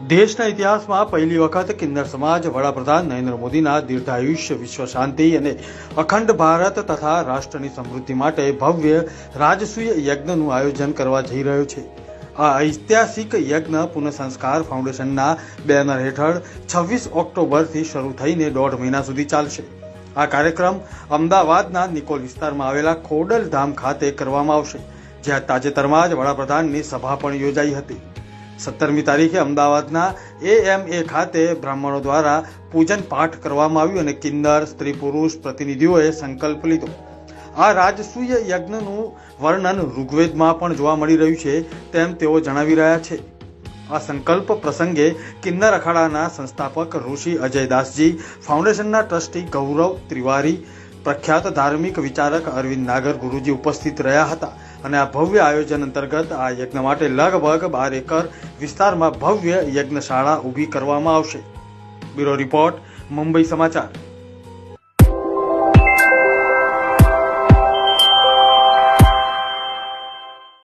દેશના ઇતિહાસમાં પહેલી વખત કિન્નર સમાજ વડાપ્રધાન નરેન્દ્ર મોદીના દીર્ઘાયુષ્ય વિશ્વ શાંતિ અને અખંડ ભારત તથા રાષ્ટ્રની સમૃદ્ધિ માટે ભવ્ય રાજસૂય યજ્ઞનું આયોજન કરવા જઈ રહ્યો છે. આ ઐતિહાસિક યજ્ઞ પુનઃસંસ્કાર ફાઉન્ડેશનના બેનર હેઠળ છવ્વીસ ઓક્ટોબરથી શરૂ થઈને દોઢ મહિના સુધી ચાલશે. આ કાર્યક્રમ અમદાવાદના નિકોલ વિસ્તારમાં આવેલા ખોડલ ધામ ખાતે કરવામાં આવશે, જ્યાં તાજેતરમાં જ વડાપ્રધાનની સભા પણ યોજાઈ હતી. સત્તરમી તારીખે અમદાવાદના એએમએ ખાતે બ્રાહ્મણો દ્વારા પૂજન પાઠ કરવામાં આવ્યું અને કિન્નર, સ્ત્રી પુરુષ પ્રતિનિધિઓએ સંકલ્પ લીધો. આ રાજસૂય યજ્ઞનું વર્ણન ઋગ્વેદમાં પણ જોવા મળી રહ્યું છે તેમ તેઓ જણાવી રહ્યા છે. આ સંકલ્પ પ્રસંગે કિન્નર અખાડાના સંસ્થાપક ઋષિ અજયદાસજી, ફાઉન્ડેશનના ટ્રસ્ટી ગૌરવ ત્રિવારી પ્રખ્યાત ધાર્મિક વિચારક અરવિંદ નાગર ગુરુજી ઉપસ્થિત રહ્યા હતા અને આ ભવ્ય આયોજન અંતર્ગત આ યજ્ઞ માટે લગભગ બાર એકર વિસ્તારમાં ભવ્ય યજ્ઞશાળા ઊભી કરવામાં આવશે. બ્યુરો રિપોર્ટ, મુંબઈ સમાચાર.